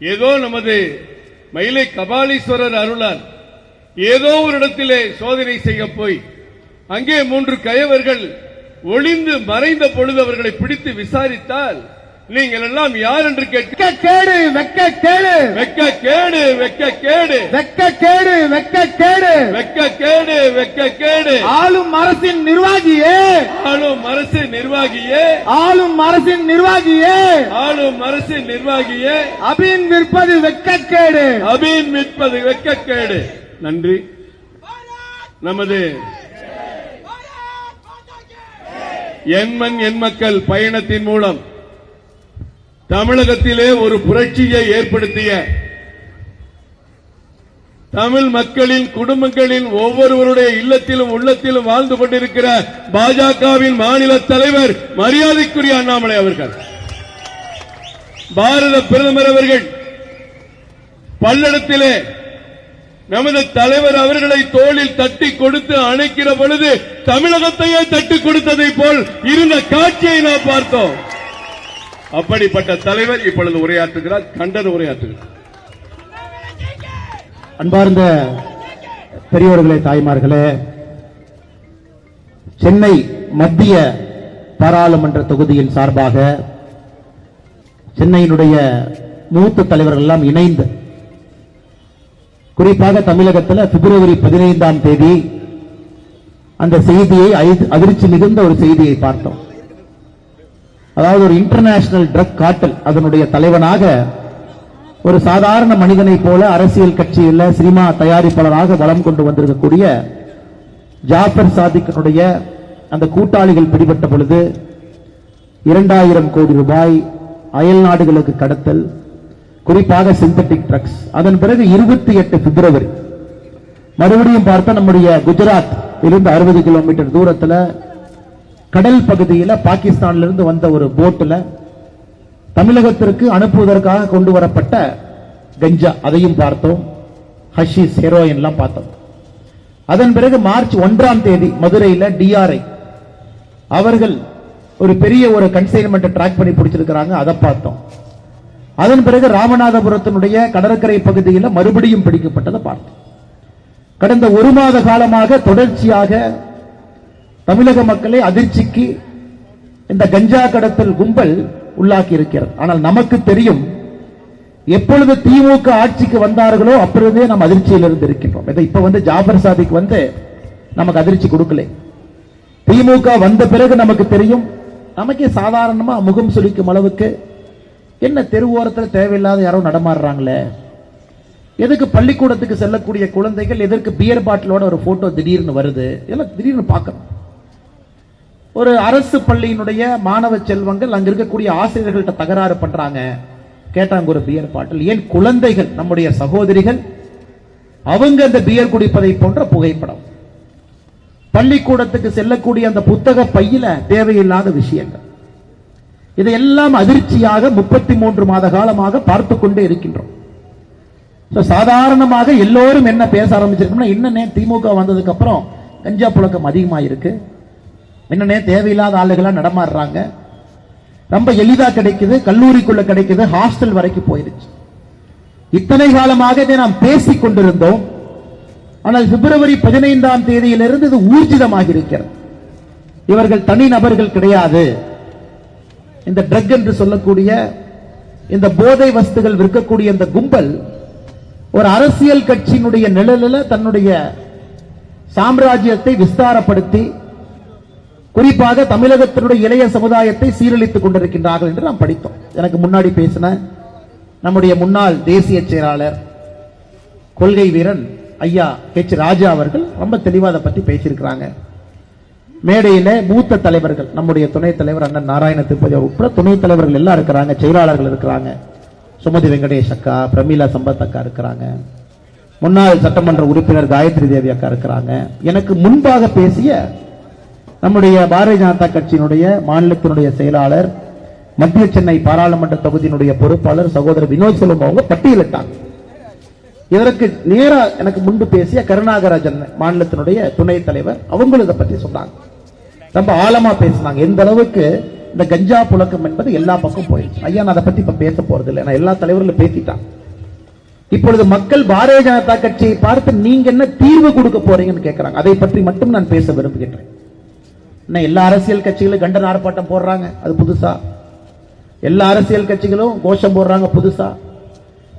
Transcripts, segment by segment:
ஏதோ நமது மயிலை கபாலீஸ்வரர் அருளால் ஏதோ ஒரு இடத்திலே சோதனை செய்ய போய் அங்கே மூன்று கயவர்கள் ஒளிந்து மறைந்த பொழுது அவர்களை பிடித்து விசாரித்தால் நீங்கள் எல்லாம் யார் என்று கேட்க கேடு வெக்க கேடு வெக்க கேடு வெக்க கேடு வெக்க கேடு வெக்க கேடு வெக்க கேடு வெக்க கேடு ஆளும் அரசின் நிர்வாகியே. ஆளும் அரசு நிர்வாகியே. ஆளும் அரசின் நிர்வாகியே. ஆளும் அரசு நிர்வாகியே. அபின் விற்பது வெக்க கேடு அபின் விற்பது வெக்க கேடு நன்றி. நமது என் எண்மண் என் மக்கள் பயணத்தின் மூலம் தமிழகத்திலே ஒரு புரட்சியை ஏற்படுத்திய தமிழ் மக்களின் குடும்பங்களின் ஒவ்வொருவருடைய இல்லத்திலும் உள்ளத்திலும் வாழ்ந்து கொண்டிருக்கிற பாஜகவின் மாநில தலைவர் மரியாதைக்குரிய அண்ணாமலை அவர்கள் பாரத பிரதமர் அவர்கள் பல்லடத்திலே நமது தலைவர் அவர்களை தோளில் தட்டி கொடுத்து அணைக்கிற பொழுது தமிழகத்தையே தட்டி கொடுத்ததை போல் இருந்த காட்சியை நாம் பார்த்தோம். அப்படிப்பட்ட தலைவர் இப்பொழுது உரையாற்றுகிறார் கண்டன உரையாற்றுகிறார். அன்பார்ந்த பெரியோர்களே தாய்மார்களே சென்னை மத்திய பாராளுமன்ற தொகுதியின் சார்பாக சென்னையினுடைய மூத்த தலைவர்கள் எல்லாம் இணைந்து குறிப்பாக தமிழகத்தில் பிப்ரவரி பதினைந்தாம் தேதி அந்த செய்தியை அதிர்ச்சி மிகுந்த ஒரு செய்தியை பார்த்தோம். அதாவது ஒரு இன்டர்நேஷனல் ட்ரக் காட்டல் அதனுடைய தலைவனாக ஒரு சாதாரண மனிதனை போல அரசியல் கட்சியில் சினிமா தயாரிப்பாளராக வளம் கொண்டு வந்திருக்கக்கூடிய ஜாஃபர் சாதிக்கினுடைய அந்த கூட்டாளிகள் பிடிபட்ட பொழுது இரண்டாயிரம் கோடி ரூபாய் அயல் நாடுகளுக்கு கடத்தல் குறிப்பாக சிந்தட்டிக் ட்ரக்ஸ் அதன் பிறகு இருபத்தி எட்டு பிப்ரவரி மறுபடியும் பார்த்தா நம்முடைய குஜராத் இருந்து அறுபது கிலோமீட்டர் தூரத்தில் கடல் பகுதியில் பாகிஸ்தான்ல இருந்து வந்த ஒரு போட்டில் தமிழகத்திற்கு அனுப்புவதற்காக கொண்டு வரப்பட்ட கஞ்சா அதையும் பார்த்தோம். ஹஷிஸ் ஹெரோயின்லாம் பார்த்தோம். அதன் பிறகு மார்ச் ஒன்றாம் தேதி மதுரையில் டிஆர்ஐ அவர்கள் ஒரு பெரிய ஒரு கன்சைன்மெண்ட் ட்ராக் பண்ணி பிடிச்சிருக்கிறாங்க அதை பார்த்தோம். அதன் பிறகு ராமநாதபுரத்தினுடைய கடற்கரை பகுதியில் மறுபடியும் பிடிக்கப்பட்டதை பார்த்தோம். கடந்த ஒரு மாத காலமாக தொடர்ச்சியாக தமிழக மக்களை அதிர்ச்சிக்கு இந்த கஞ்சா கடத்தல் கும்பல் உள்ளாக்கி இருக்கிறது ஆனால் நமக்கு தெரியும் எப்பொழுது திமுக ஆட்சிக்கு வந்தார்களோ அப்பொழுதே நம்ம அதிர்ச்சியில் இருந்து இருக்கின்றோம். இதை இப்ப வந்து ஜாபர் சாதிக்கு வந்து நமக்கு அதிர்ச்சி கொடுக்கல. திமுக வந்த பிறகு நமக்கு தெரியும். நமக்கே சாதாரணமா முகம் சுளிக்கும் அளவுக்கு என்ன தெருவோரத்தில் தேவையில்லாத யாரோ நடமாடுறாங்களே? எதுக்கு பள்ளிக்கூடத்துக்கு செல்லக்கூடிய குழந்தைகள் எதற்கு பியர் பாட்டிலோட ஒரு போட்டோ திடீர்னு வருது? இதெல்லாம் திடீர்னு பார்க்கணும். ஒரு அரசு பள்ளியினுடைய மாணவ செல்வங்கள் அங்க இருக்கக்கூடிய ஆசிரியர்கள்ட்ட தகராறு பண்றாங்க. கேட்டாங்க ஒரு பியர் பாட்டில் ஏன் குழந்தைகள் நம்முடைய சகோதரிகள் அவங்க அந்த பியர் குடிப்பதை போன்ற புகைப்படம்? பள்ளிக்கூடத்துக்கு செல்லக்கூடிய அந்த புத்தக பையில தேவையில்லாத விஷயங்கள். இதையெல்லாம் அதிர்ச்சியாக முப்பத்தி மூன்று மாத காலமாக பார்த்து கொண்டே இருக்கின்றோம். சாதாரணமாக எல்லோரும் என்ன பேச ஆரம்பிச்சிருக்கோம்னா என்னன்னே திமுக வந்ததுக்கு அப்புறம் கஞ்சா புழக்கம் அதிகமாக இருக்கு என்னன்னே தேவையில்லாத ஆளுகளாக நடமாடுறாங்க. ரொம்ப எளிதாக கிடைக்குது கல்லூரிக்குள்ள கிடைக்குது ஹாஸ்டல் வரைக்கும் போயிருச்சு. இத்தனை காலமாக இதை நாம் பேசிக் கொண்டிருந்தோம். ஆனால் பிப்ரவரி பதினைந்தாம் தேதியிலிருந்து இது ஊர்ஜிதமாக இருக்கிறது இவர்கள் தனி நபர்கள் கிடையாது. இந்த ட்ரக் என்று சொல்லக்கூடிய இந்த போதை வஸ்துகள் விற்கக்கூடிய இந்த கும்பல் ஒரு அரசியல் கட்சியினுடைய நிழலில் தன்னுடைய சாம்ராஜ்யத்தை விஸ்தாரப்படுத்தி குறிப்பாக தமிழகத்தினுடைய இளைய சமுதாயத்தை சீரழித்துக் கொண்டிருக்கின்றார்கள் என்று நாம் படித்தோம். எனக்கு முன்னாடி பேசின நம்முடைய முன்னாள் தேசிய செயலாளர் கொள்கை வீரன் ஐயா ஹெச் ராஜா அவர்கள் ரொம்ப தெளிவாக அதை பற்றி பேசியிருக்கிறாங்க. மேடையில மூத்த தலைவர்கள் நம்முடைய துணைத் தலைவர் அண்ணன் நாராயண திருப்பதி உட்பட துணைத் தலைவர்கள் எல்லாம் இருக்கிறாங்க செயலாளர்கள் இருக்கிறாங்க. சுமதி வெங்கடேஷ் அக்கா பிரமீலா சம்பத் அக்கா இருக்கிறாங்க. முன்னாள் சட்டமன்ற உறுப்பினர் காயத்ரி தேவி அக்கா இருக்கிறாங்க. எனக்கு முன்பாக பேசிய நம்முடைய பாரதிய ஜனதா கட்சியினுடைய மாநிலத்தினுடைய செயலாளர் மத்திய சென்னை பாராளுமன்ற தொகுதியினுடைய பொறுப்பாளர் சகோதரர் வினோத் செல்வம் அவங்க பட்டியலிட்டாங்க. இதற்கு நேரா எனக்கு முன்பு பேசிய கருணாகராஜன் மாநிலத்தினுடைய துணைத் தலைவர் அவங்களும் இதை பற்றி சொன்னாங்க. ரொம்ப ஆழமா பேசினாங்க. எந்த அளவுக்கு இந்த கஞ்சா புழக்கம் என்பது எல்லா பக்கம் போயிடுச்சு. ஐயா நான் அதை பத்தி இப்ப பேச போறது இல்லை. எல்லா தலைவர்களும் பேசிட்டான் இப்பொழுது மக்கள் பாரதிய ஜனதா கட்சியை பார்த்து நீங்க என்ன தீர்வு கொடுக்க போறீங்கன்னு கேட்கிறாங்க அதை பற்றி மட்டும் நான் பேச விரும்புகின்றேன். என்ன எல்லா அரசியல் கட்சிகளும் கண்டன ஆர்ப்பாட்டம் போடுறாங்க அது புதுசா. எல்லா அரசியல் கட்சிகளும் கோஷம் போடுறாங்க புதுசா.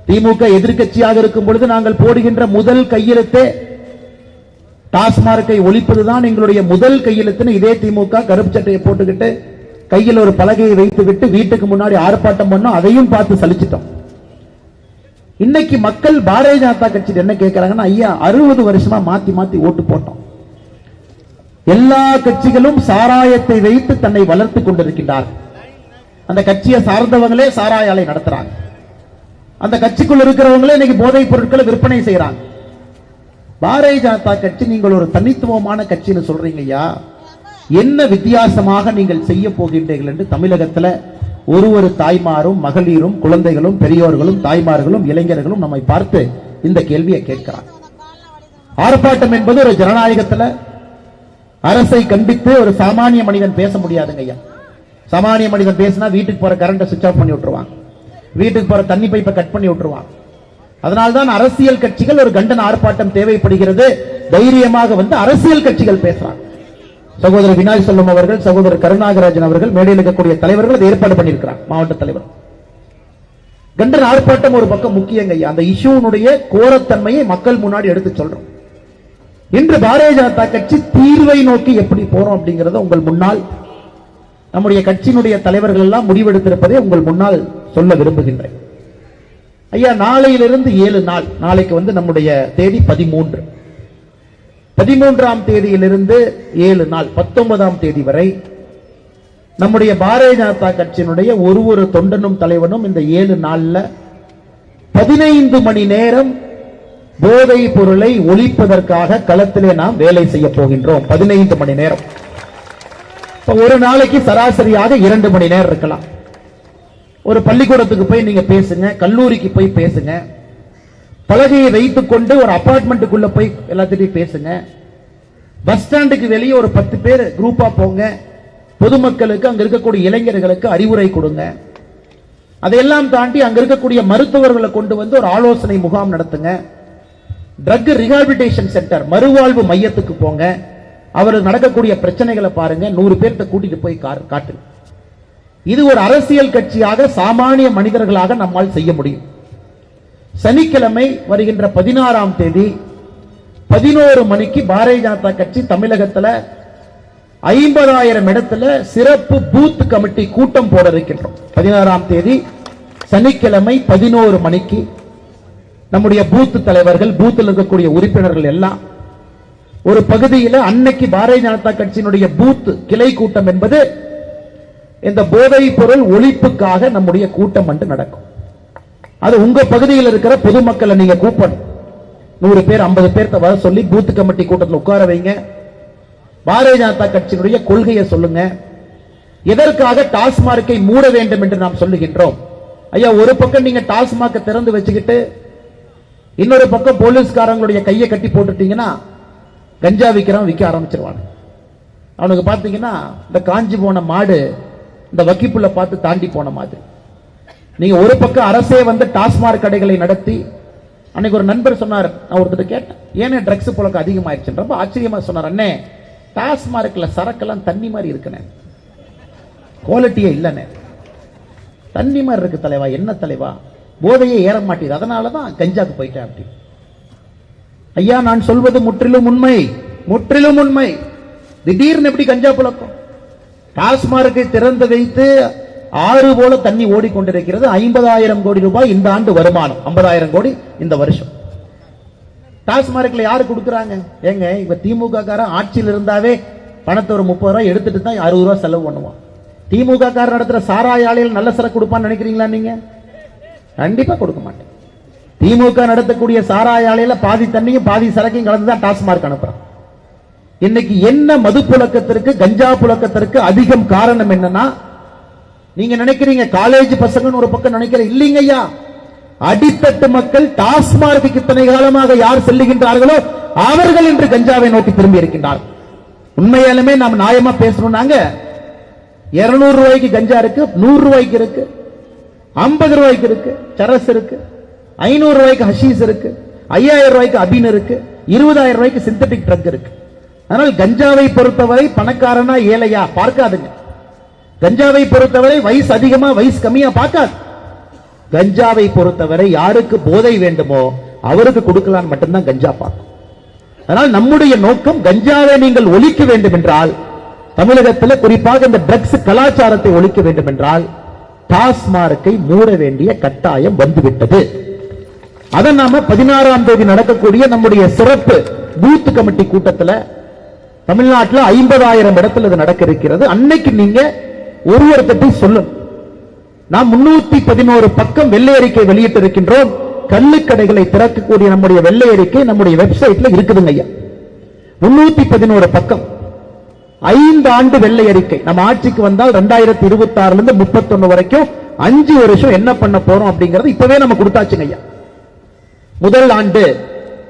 திமுக எதிர்க்கட்சியாக இருக்கும் பொழுது நாங்கள் போடுகின்ற முதல் கையெழுத்தே டாஸ்மார்க்கை ஒழிப்பதுதான் எங்களுடைய முதல் கையெழுத்துன்னு இதே திமுக கருப்பு சட்டையை போட்டுக்கிட்டு கையில் ஒரு பலகையை வைத்துவிட்டு வீட்டுக்கு முன்னாடி ஆர்ப்பாட்டம் பண்ணோம் அதையும் பார்த்து சலிச்சிட்டோம். இன்னைக்கு மக்கள் பாரதிய ஜனதா கட்சி என்ன கேட்கிறாங்கன்னா ஐயா அறுபது வருஷமா மாத்தி மாத்தி ஓட்டு போட்டோம். எல்லா கட்சிகளும் சாராயத்தை வைத்து தன்னை வளர்த்துக் கொண்டிருக்கின்றார். அந்த கட்சியை சார்ந்தவங்களே சாராய ஆலை நடத்துறாங்க. அந்த கட்சிக்குள்ள இருக்கிறவங்களே இன்னைக்கு போதைப் பொருட்களை விற்பனை செய்யறாங்க பாரதிய ஜனதா கட்சி நீங்கள் ஒரு தனித்துவமான கட்சின்னு சொல்றீங்க ஐயா. என்ன வித்தியாசமாக நீங்கள் செய்ய போகின்றீர்கள் என்று தமிழகத்துல ஒரு ஒரு தாய்மாரும் மகளிரும் குழந்தைகளும் பெரியோர்களும் தாய்மார்களும் இளைஞர்களும் நம்மை பார்த்து இந்த கேள்வியை கேட்கிறார் ஆர்ப்பாட்டம் என்பது ஒரு ஜனநாயகத்துல அரசை கண்டித்து ஒரு சாமானிய மனிதன் பேச முடியாதுங்க ஐயா. சாமானிய மனிதன் பேசினா வீட்டுக்கு போற கரண்ட சுவிச் ஆஃப் பண்ணி விட்டுருவாங்க வீட்டுக்கு போற தண்ணி பைப்பை கட் பண்ணி விட்டுருவாங்க அதனால்தான் அரசியல் கட்சிகள் ஒரு கண்டன ஆர்ப்பாட்டம் தேவைப்படுகிறது. தைரியமாக வந்து அரசியல் கட்சிகள் பேசுறாங்க. சகோதரர் வினாய் செல்வம் அவர்கள் சகோதரர் கருணாகராஜன் அவர்கள் மேடையில் இருக்கக்கூடிய தலைவர்கள் அதை ஏற்பாடு பண்ணியிருக்கிறார் மாவட்ட தலைவர். கண்டன ஆர்ப்பாட்டம் ஒரு பக்கம் முக்கியங்க ஐயா. அந்த இஷ்யூனுடைய கோரத்தன்மையை மக்கள் முன்னாடி எடுத்து சொல்றோம். இன்று பாரதிய ஜனதா கட்சி தீர்வை நோக்கி எப்படி போறோம் அப்படிங்கறத உங்கள் முன்னால் நம்முடைய கட்சியினுடைய தலைவர்கள் எல்லாம் முடிவெடுத்திருப்பதை உங்கள் முன்னால் சொல்ல விரும்புகின்றேன். ஐயா நாளையிலிருந்து ஏழு நாள் நாளைக்கு வந்து நம்முடைய தேதி பதிமூன்று. பதிமூன்றாம் தேதியிலிருந்து ஏழு நாள் பத்தொன்பதாம் தேதி வரை நம்முடைய பாரதிய ஜனதா கட்சியினுடைய ஒரு ஒரு தொண்டனும் தலைவனும் இந்த ஏழு நாள்ல பதினைந்து மணி நேரம் போதை பொருளை ஒழிப்பதற்காக களத்திலே நாம் வேலை செய்ய போகின்றோம். பதினைந்து மணி நேரம். ஒரு நாளைக்கு சராசரியாக இரண்டு மணி நேரம் இருக்கலாம். ஒரு பள்ளிக்கூடத்துக்கு போய் நீங்க பேசுங்க கல்லூரிக்கு போய் பேசுங்க பலகையை வைத்துக் கொண்டு ஒரு அபார்ட்மெண்ட்டுக்குள்ள போய் எல்லாத்திட்டையும் பேசுங்க பஸ் ஸ்டாண்டுக்கு வெளியே ஒரு பத்து பேர் குரூப்பா போங்க பொதுமக்களுக்கு அங்க இருக்கக்கூடிய இளைஞர்களுக்கு அறிவுரை கொடுங்க. அதையெல்லாம் தாண்டி அங்க இருக்கக்கூடிய மருத்துவர்களை கொண்டு வந்து ஒரு ஆலோசனை முகாம் நடத்துங்க. ட்ரக் ரிஹாபிலிட்டேஷன் சென்டர் மறுவாழ்வு மையத்துக்கு போங்க. அவருக்கு நடக்கக்கூடிய பிரச்சனைகளை பாருங்க. நூறு பேர்த்த கூட்டிட்டு போய் கா- இது ஒரு அரசியல் கட்சியாக சாமானிய மனிதர்களாக நம்மால் செய்ய முடியும். சனிக்கிழமை வருகின்ற பதினாறாம் தேதி பதினோரு மணிக்கு பாரதிய ஜனதா கட்சி தமிழகத்தில் ஐம்பதாயிரம் இடத்துல சிறப்பு பூத் கமிட்டி கூட்டம் போட இருக்கின்றோம். பதினாறாம் தேதி சனிக்கிழமை பதினோரு மணிக்கு நம்முடைய பூத் தலைவர்கள் பூத்தில் இருக்கக்கூடிய உறுப்பினர்கள் எல்லாம் ஒரு பகுதியில் அன்னைக்கு பாரதிய ஜனதா கட்சியினுடைய பூத் கிளை கூட்டம் என்பது இந்த போதைப் பொருள் ஒழிப்புக்காக நம்முடைய கூட்டம் வந்து நடக்கும். அது உங்க பகுதியில் இருக்கிற பொதுமக்களை நீங்க கூப்பிடணும். நூறு பேர் ஐம்பது பேர்த்த வர சொல்லி பூத் கமிட்டி கூட்டத்தில் உட்கார வைங்க. பாரதிய ஜனதா கட்சியினுடைய கொள்கையை சொல்லுங்க. எதற்காக டாஸ்மார்க்கை மூட வேண்டும் என்று நாம் சொல்லுகின்றோம்? ஐயா ஒரு பக்கம் நீங்க டாஸ்மார்க்கை திறந்து வச்சுக்கிட்டு இன்னொரு பக்கம் போலீஸ்காரங்களுடைய கையை கட்டி போட்டுட்டீங்கன்னா கஞ்சா விற்கிறவன் விற்க ஆரம்பிச்சிருவான். அவனுக்கு பார்த்தீங்கன்னா இந்த காஞ்சி போன மாடு இந்த வக்கிப்புள்ள பார்த்து தாண்டி போன மாதிரி. நீங்க ஒரு பக்கம் அரசே வந்து டாஸ்மார்க் கடைகளை நடத்தி அன்னைக்கு ஒரு நண்பர் சொன்னார் நான் ஒருத்தர் கேட்டேன் ஏனே ட்ரக்ஸ் புழக்கம் அதிகமாயிருச்சு ரொம்ப ஆச்சரியமா சொன்னார் அண்ணே டாஸ்மார்க்ல சரக்கெல்லாம் தண்ணி மாதிரி இருக்குண்ணே. குவாலிட்டியே இல்லைண்ணே. தண்ணி மாதிரி இருக்கு தலைவா என்ன தலைவா? போதையே ஏற மாட்டேது அதனால தான் கஞ்சாக்கு போயிட்டேன் அப்படி. ஐயா நான் சொல்வது முற்றிலும் உண்மை. முற்றிலும் உண்மை. திடீர்னு எப்படி கஞ்சா புழக்கம்? டாஸ்மார்க்கை திறந்து வைத்து ஆறு போல தண்ணி ஓடிக்கொண்டிருக்கிறது. ஐம்பதாயிரம் கோடி ரூபாய் இந்த ஆண்டு வருமானம். ஐம்பதாயிரம் கோடி இந்த வருஷம். டாஸ்மார்க்ல யாரு கொடுக்குறாங்க? ஏங்க இப்ப திமுக காரன் ஆட்சியில் இருந்தாவே பணத்தை ஒரு முப்பது ரூபாய் எடுத்துட்டு தான் அறுபது ரூபாய் செலவு பண்ணுவான். திமுக காரன் நடத்துற சாராய ஆலையில் நல்ல சரக்கு கொடுப்பான்னு நினைக்கிறீங்களா நீங்க? கண்டிப்பா கொடுக்க மாட்டேன். திமுக நடத்தக்கூடிய சாராய ஆலையில பாதி தண்ணியும் பாதி சரக்கையும் கலந்து தான் டாஸ்மார்க் அனுப்புறான். இன்னைக்கு என்ன மது புழக்கத்திற்கு கஞ்சா புழக்கத்திற்கு அதிகம் காரணம் என்னன்னா நீங்க நினைக்கிறீங்க காலேஜ் பசங்கன்னு ஒரு பக்கம் நினைக்கிற இல்லைங்க ஐயா. அடித்தட்டு மக்கள் டாஸ்மார்க்கு இத்தனை காலமாக யார் செல்லுகின்றார்களோ அவர்கள் இன்று கஞ்சாவை நோக்கி திரும்பி இருக்கின்றார்கள். உண்மையாலுமே நாம் நியாயமா பேசணும்னாங்க. இருநூறு ரூபாய்க்கு கஞ்சா இருக்கு நூறு ரூபாய்க்கு இருக்கு. ஐம்பது ரூபாய்க்கு இருக்கு சரஸ் இருக்கு ஐநூறு ரூபாய்க்கு ஹஷீஸ் இருக்கு ஐயாயிரம் ரூபாய்க்கு அபின் இருக்கு இருபதாயிரம் ரூபாய்க்கு சிந்தட்டிக் ட்ரக் இருக்கு. அதனால் கஞ்சாவை பொறுத்தவரை பணக்காரனா ஏழையா? பார்க்காதுங்க. கஞ்சாவை பொறுத்தவரை வயசு அதிகமா வயசு கம்மியா பார்க்காது. கஞ்சாவை பொறுத்தவரை யாருக்கு போதை வேண்டுமோ அவருக்கு கொடுக்கலாம் மட்டும்தான் கஞ்சா பார்க்கும். அதனால் நம்முடைய நோக்கம் கஞ்சாவை நீங்கள் ஒழிக்க வேண்டும் என்றால் தமிழகத்தில் குறிப்பாக இந்த ட்ரக்ஸ் கலாச்சாரத்தை ஒழிக்க வேண்டும் என்றால் டாஸ்மார்க்கை மூட வேண்டிய கட்டாயம் வந்துவிட்டது. அதை நாம பதினாறாம் தேதி நடக்கக்கூடிய நம்முடைய சிறப்பு பூத் கமிட்டி கூட்டத்தில் தமிழ்நாட்டில் ஐம்பதாயிரம் இடத்துல இது நடக்க இருக்கிறது அன்னைக்கு நீங்க ஒருவர்கிட்ட சொல்லணும் நாம் முன்னூத்தி பதினோரு பக்கம் வெள்ளை அறிக்கை வெளியிட்டு இருக்கின்றோம் கள்ளுக்கடைகளை திறக்கக்கூடிய நம்முடைய வெள்ளை அறிக்கை நம்முடைய வெப்சைட்ல இருக்குதுங்க ஐயா. முன்னூத்தி பதினோரு பக்கம். ஐந்து ஆண்டு வெள்ளை அறிக்கை. நம்ம ஆட்சிக்கு வந்தால் ரெண்டாயிரத்தி இருபத்தி ஆறுல இருந்து முப்பத்தொன்னு வரைக்கும் அஞ்சு வருஷம் என்ன பண்ண போறோம் அப்படிங்கறது இப்பவே நம்ம கொடுத்தாச்சுங்க ஐயா. முதல் ஆண்டு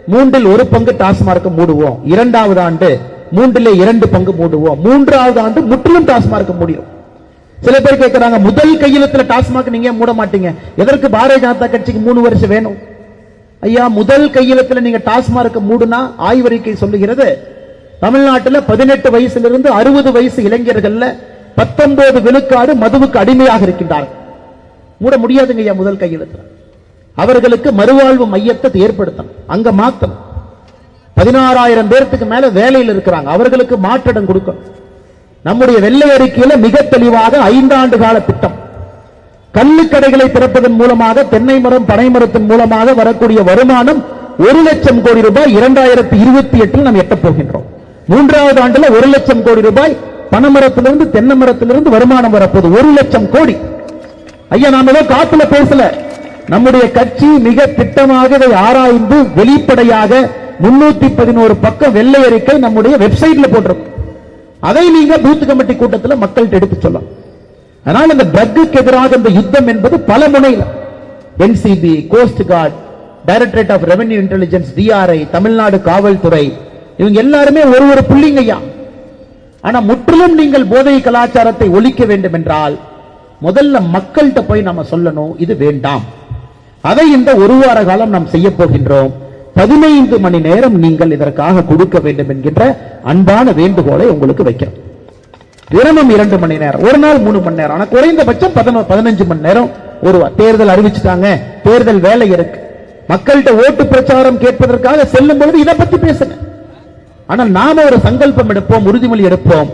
மூன்றில் ஒரு பங்கு டாஸ்மார்க் மூடுவோம். இரண்டாவது ஆண்டு மூன்றில் இரண்டு பங்கு மூடுவோம். மூன்றாவது ஆண்டு முற்றிலும் டாஸ்மார்க் முடியும் சில பேர் கேட்கிறாங்க முதல் கையெழுத்துல டாஸ்மாக் நீங்க மூட மாட்டீங்க? எதற்கு பாரதிய ஜனதா கட்சிக்கு மூணு வருஷம் வேணும்? ஐயா முதல் கையெழுத்துல நீங்க டாஸ்மார்க் மூடுனா ஆய்வறிக்கை சொல்லுகிறது தமிழ்நாட்டுல பதினெட்டு வயசிலிருந்து அறுபது வயசு இளைஞர்கள்ல பத்தொன்பது விழுக்காடு மதுவுக்கு அடிமையாக இருக்கின்றார்கள். மூட முடியாதுங்க ஐயா முதல் கையெழுத்து அவர்களுக்கு மறுவாழ்வு மையத்தை ஏற்படுத்தணும். அங்க மாத்தணும். பதினாறாயிரம் பேர்த்துக்கு மேல வேலையில் இருக்கிறாங்க. அவர்களுக்கு மாற்றிடம் கொடுக்கணும். நம்முடைய வெள்ளை அறிக்கையில மிக தெளிவாக ஐந்தாண்டு கால திட்டம். கள்ளுக்கடைகளை திறப்பதன் மூலமாக தென்னை மரம் பனை மரத்தின் மூலமாக வரக்கூடிய வருமானம் ஒரு லட்சம் கோடி ரூபாய் இரண்டாயிரத்தி இருபத்தி எட்டில் நாம் எட்டப் போகின்றோம். மூன்றாவது ஆண்டுல ஒரு லட்சம் கோடி ரூபாய் பனமரத்திலிருந்து தென்னை மரத்திலிருந்து வருமானம் வரப்போகுது. ஒரு லட்சம் கோடி. ஐயா நாம ஏதோ காத்துல பேசல. நம்முடைய கட்சி மிக திட்டமாக இதை ஆராய்ந்து வெளிப்படையாக முன்னூத்தி பதினோரு பக்கம் வெள்ளை அறிக்கை நம்முடைய வெப்சைட்ல போட்டிருக்கோம். அதை நீங்க பூத் கமிட்டி கூட்டத்தில் மக்கள்கிட்ட எடுத்து சொல்லலாம். அதனால் இந்த ட்ரக்குக்கு எதிராக இந்த யுத்தம் என்பது பல முனையில். NCB coast guard directorate of revenue intelligence DRI Tamil Nadu காவல்துறை இவங்க எல்லாருமே ஒரு ஒரு புள்ளிங்கய்யா ஆனா முற்றிலும் நீங்கள் போதை கலாச்சாரத்தை ஒழிக்க வேண்டும் என்றால் முதல்ல மக்கள்கிட்ட போய் நம்ம சொல்லணும் இது வேண்டாம். அதை இந்த ஒரு வார காலம் நாம் செய்ய போகின்றோம். பதினைந்து மணி நேரம் நீங்கள் இதற்காக கொடுக்க வேண்டும் என்கின்ற அன்பான வேண்டுகோளை உங்களுக்கு வைக்கிறோம். தினமும் இரண்டு மணி நேரம் ஒரு நாள் மூணு மணி நேரம் ஆனா குறைந்தபட்சம் பதினோ பதினஞ்சு மணி நேரம் ஒரு தேர்தல் அறிவிச்சுட்டாங்க தேர்தல் வேலை இருக்கு. மக்கள்கிட்ட ஓட்டு பிரச்சாரம் கேட்பதற்காக செல்லும் பொழுது இதை பத்தி பேசுங்க. ஆனால் நாம ஒரு சங்கல்பம் எடுப்போம் உறுதிமொழி எடுப்போம்.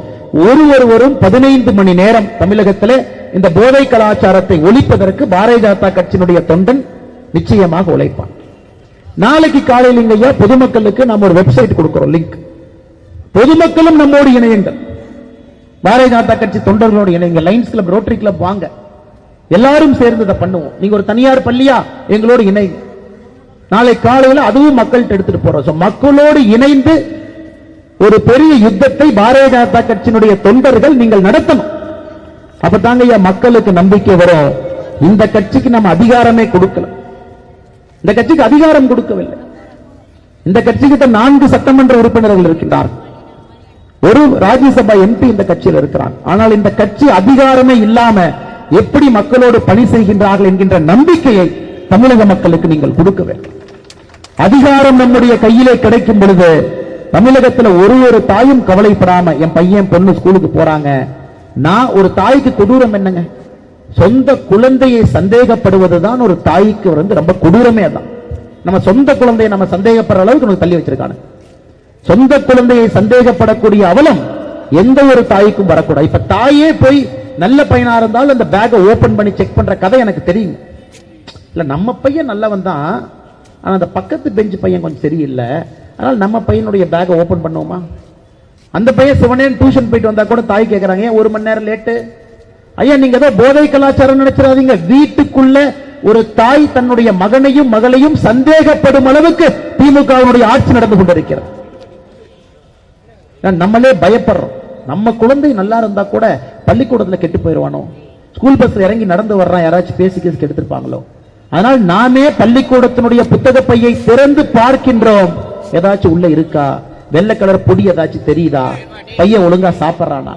ஒரு ஒருவரும் பதினைந்து மணி நேரம் தமிழகத்தில் இந்த போதை கலாச்சாரத்தை ஒழிப்பதற்கு பாரதிய ஜனதா கட்சியினுடைய தொண்டன் நிச்சயமாக உழைப்பான். நாளைக்கு காலையில் இங்கய்யா பொதுமக்களுக்கு நம்ம ஒரு வெப்சைட் கொடுக்கிறோம் லிங்க் பொதுமக்களும் நம்மோடு இணையுங்கள். பாரதிய ஜனதா கட்சி தொண்டர்களோடு இணைங்க லைன்ஸ் கிளப் ரோட்டரி கிளப் வாங்க. எல்லாரும் சேர்ந்து இதை பண்ணுவோம். நீங்க ஒரு தனியார் பள்ளியா எங்களோடு இணைங்க. நாளை காலையில அதுவும் மக்கள்கிட்ட எடுத்துட்டு போறோம். மக்களோடு இணைந்து ஒரு பெரிய யுத்தத்தை பாரதிய ஜனதா கட்சியினுடைய தொண்டர்கள் நீங்கள் நடத்தணும். அப்பதாங்க ஐயா மக்களுக்கு நம்பிக்கை வரும். இந்த கட்சிக்கு நம்ம அதிகாரமே கொடுக்கல. இந்த கட்சிக்கு அதிகாரம் கொடுக்கவில்லை. இந்த கட்சிக்கிட்ட நான்கு சட்டமன்ற உறுப்பினர்கள் இருக்கின்றார்கள். ஒரு ராஜ்யசபா எம்பி இந்த கட்சியில் இருக்கிறார். ஆனால் இந்த கட்சி அதிகாரமே இல்லாம எப்படி மக்களோடு பணி செய்கின்றார்கள் என்கின்ற நம்பிக்கையை தமிழக மக்களுக்கு நீங்கள் கொடுக்க வேண்டும். அதிகாரம் நம்முடைய கையிலே கிடைக்கும் பொழுது தமிழகத்துல ஒரு ஒரு தாயும் கவலைப்படாம என் பையன் பொண்ணு ஸ்கூலுக்கு போறாங்க. நான் ஒரு தாய்க்கு கொடூரம் என்னங்க? சொந்த குழந்தையை சந்தேகப்படுவதுதான் ஒரு தாய்க்கு வந்து ரொம்ப கொடூரமே தான் நம்ம சொந்த குழந்தையை நம்ம சந்தேகப்படுற அளவுக்கு நமக்கு தள்ளி வச்சிருக்காங்க. சொந்த குழந்தையை சந்தேகப்படக்கூடிய அவலம் எந்த ஒரு தாய்க்கும் வரக்கூடாது. இப்ப தாயே போய் நல்ல பையனா இருந்தாலும் அந்த பேக்கை ஓபன் பண்ணி செக் பண்ற கதை எனக்கு தெரியும். இல்ல நம்ம பையன் நல்லவன் தான் ஆனா அந்த பக்கத்து பெஞ்ச் பையன் கொஞ்சம் சரியில்லை. அதனால நம்ம பையனுடைய பேக்கை ஓப்பன் பண்ணுவோமா? அந்த பையன் சிவனே டியூஷன் போயிட்டு வந்தா கூட தாய் கேக்குறாங்க ஏன் ஒரு மணி நேரம் லேட்டு ஐயா நீங்க ஏதோ போதை கலாச்சாரம் நினைச்சிடாதீங்க. வீட்டுக்குள்ள ஒரு தாய் தன்னுடைய மகனையும் மகளையும் சந்தேகப்படும் அளவுக்கு திமுகவினுடைய ஆட்சி நடந்து கொண்டிருக்கிறது. நம்மளே பயப்படுறோம். நம்ம குழந்தை நல்லா இருந்தா கூட பள்ளிக்கூடத்துல கெட்டு போயிடுவானோ ஸ்கூல் பஸ்ல இறங்கி நடந்து வர்றான் யாராச்சும் பேசி கேசி கெடுத்திருப்பாங்களோ? அதனால் நாமே பள்ளிக்கூடத்தினுடைய புத்தக பையை திறந்து பார்க்கின்றோம். ஏதாச்சும் உள்ள இருக்கா? வெள்ளை கலர் பொடி ஏதாச்சும் தெரியுதா? பையன் ஒழுங்கா சாப்பிட்றானா?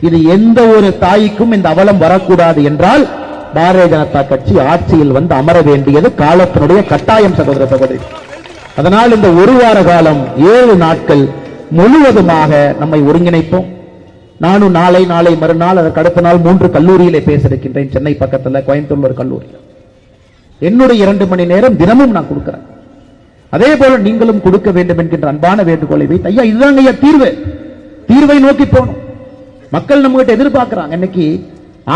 இது எந்த ஒரு தாய்க்கும் இந்த அவலம் வரக்கூடாது என்றால் பாரதிய ஜனதா கட்சி ஆட்சியில் வந்து அமர வேண்டியது காலத்தினுடைய கட்டாயம் சகோதர சகோதரி. அதனால் இந்த ஒரு வார காலம் ஏழு நாட்கள் முழுவதுமாக நம்மை ஒருங்கிணைப்போம். நானும் நாளை நாளை மறுநாள் அதற்கு அடுத்த நாள் மூன்று கல்லூரியிலே பேச இருக்கின்றேன் சென்னை பக்கத்துல கோயம்புத்தூர் ஒரு கல்லூரி. என்னுடைய இரண்டு மணி நேரம் தினமும் நான் கொடுக்கிறேன். அதே போல நீங்களும் கொடுக்க வேண்டும் என்கின்ற அன்பான வேண்டுகோளை வைத்து ஐயா இதுதாங்க ஐயா தீர்வு. தீர்வை நோக்கி போகணும். மக்கள் நம்ம கிட்ட எதிர்பார்க்கிறாங்க. இன்னைக்கு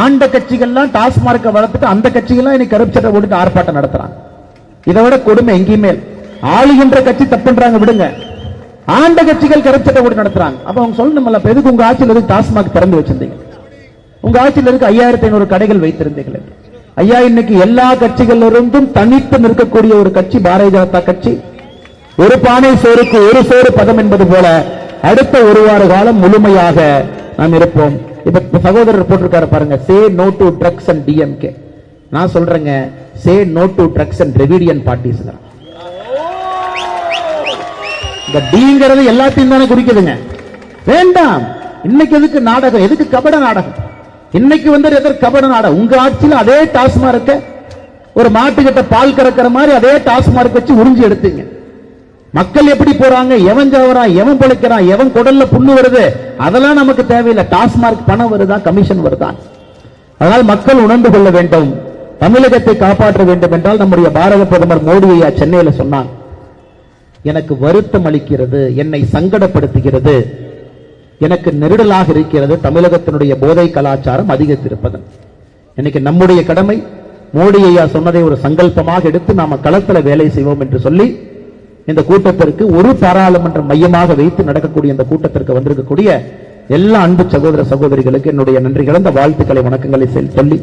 ஆண்ட கட்சிகள்லாம் டாஸ்மார்க்கை வளர்த்துட்டு அந்த கட்சிகள்லாம் இன்னைக்கு கருப்பு சட்டை ஆர்ப்பாட்டம் நடத்துறாங்க. இதை விட கொடுமை எங்கேயுமே ஆளுகின்ற கட்சி தப்புன்றாங்க விடுங்க. ஆண்ட கட்சிகள் கருப்பு சட்டை போட்டு நடத்துறாங்க. அப்ப அவங்க சொல்லணும்ல எதுக்கு உங்க ஆட்சியில் எதுக்கு டாஸ்மாக் திறந்து வச்சிருந்தீங்க? உங்க ஆட்சியில் இருக்கு ஐயாயிரத்தி ஐநூறு கடைகள் வைத்திருந்தீங்களே ஐயா இன்னைக்கு எல்லா கட்சிகளிலிருந்தும் தனித்து நிற்கக்கூடிய ஒரு கட்சி பாரதிய ஜனதா கட்சி. ஒரு பானை சோறுக்கு ஒரு சோறு பதம் என்பது போல அடுத்த ஒரு வார காலம் முழுமையாக நாம் இருப்போம். இப்ப சகோதரர் போட்டிருக்காரு பாருங்க say no to drugs and DMK நான் சொல்றேங்க say no to drugs and ரெவிடியன் parties தான் இந்த டிங்கிறது எல்லாத்தையும் தானே குறிக்குதுங்க. வேண்டாம். இன்னைக்கு எதுக்கு நாடகம்? எதுக்கு கபட நாடகம்? இன்னைக்கு வந்து எதர் கபட நாடகம் உங்க ஆட்சியில் அதே டாஸ்மார்க்க ஒரு மாட்டுக்கிட்ட பால் கறக்கிற மாதிரி அதே டாஸ்மார்க் வச்சு உறிஞ்சி எடுத்தீங்க. மக்கள் எப்படி போறாங்க? எவன் ஜாவறான் எவன் பிழைக்கிறான் எவன் குடல்ல புண்ணு வருது? அதெல்லாம் நமக்கு தேவையில்லை. டாஸ்மார்க் பணம் வருதா கமிஷன் வருதா? அதனால் மக்கள் உணர்ந்து கொள்ள வேண்டும். தமிழகத்தை காப்பாற்ற வேண்டும் என்றால் நம்முடைய பாரத பிரதமர் மோடி ஐயா சொன்னான் எனக்கு வருத்தம் அளிக்கிறது என்னை சங்கடப்படுத்துகிறது. எனக்கு நெருடலாக இருக்கிறது தமிழகத்தினுடைய போதை கலாச்சாரம் அதிகரித்திருப்பது. இன்னைக்கு நம்முடைய கடமை மோடி ஐயா சொன்னதை ஒரு சங்கல்பமாக எடுத்து நாம களத்துல வேலை செய்வோம் என்று சொல்லி இந்த கூட்டத்திற்கு ஒரு பாராளுமன்ற மையமாக வைத்து நடக்கக்கூடிய இந்த கூட்டத்திற்கு வந்திருக்கக்கூடிய எல்லா அன்பு சகோதர சகோதரிகளுக்கு என்னுடைய நன்றி கலந்த வாழ்த்துக்களை வணக்கங்களை சொல்லி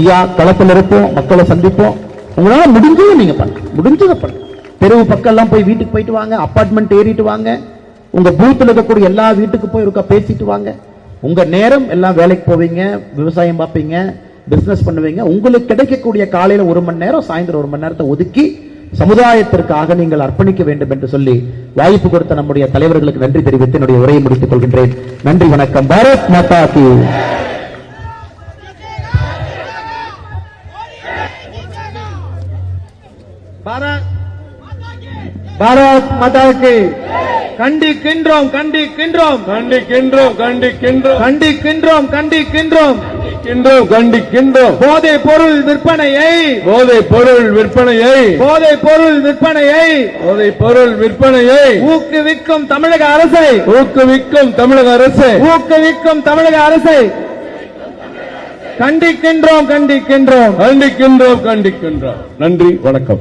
ஐயா களத்தில் இருப்போம் மக்களை சந்திப்போம். உங்களால முடிஞ்சதை நீங்க பண்ணுங்க முடிஞ்சதை பண்ணுங்க தெருவு பக்கம் எல்லாம் போய் வீட்டுக்கு போயிட்டு வாங்க அப்பார்ட்மெண்ட் ஏறிட்டு வாங்க. உங்க பூத்தில் இருக்கக்கூடிய எல்லா வீட்டுக்கு போய் இருக்க பேசிட்டு வாங்க. உங்க நேரம் எல்லாம் வேலைக்கு போவீங்க விவசாயம் பார்ப்பீங்க பிசினஸ் பண்ணுவீங்க. உங்களுக்கு கிடைக்கக்கூடிய காலையில ஒரு மணி நேரம் சாயந்தரம் ஒரு மணி நேரத்தை ஒதுக்கி சமுதாயத்திற்காக நீங்கள் அர்ப்பணிக்க வேண்டும் என்று சொல்லி வாய்ப்பு கொடுத்த நம்முடைய தலைவர்களுக்கு நன்றி தெரிவித்து என்னுடைய உரையை முடித்துக் கொள்கின்றேன். நன்றி வணக்கம். பாரத் மாதா கி பாரத் பாரத் கி கண்டிக்கின்றோம் கண்டிக்கின்றோம். கண்டிக்கின்றோம் கண்டிக்கின்றோம். கண்டிக்கின்றோம் கண்டிக்கின்றோம். கண்டிக்கின்றோம் கண்டிக்கின்றோம். போதை பொருள் விற்பனையை. போதை பொருள் விற்பனையை. போதை பொருள் விற்பனையை. போதை பொருள் விற்பனையை. ஊக்குவிக்கும் தமிழக அரசை. ஊக்குவிக்கும் தமிழக அரசு. ஊக்குவிக்கும் தமிழக அரசை. கண்டிக்கின்றோம் கண்டிக்கின்றோம். கண்டிக்கின்றோம் கண்டிக்கின்றோம். நன்றி வணக்கம்.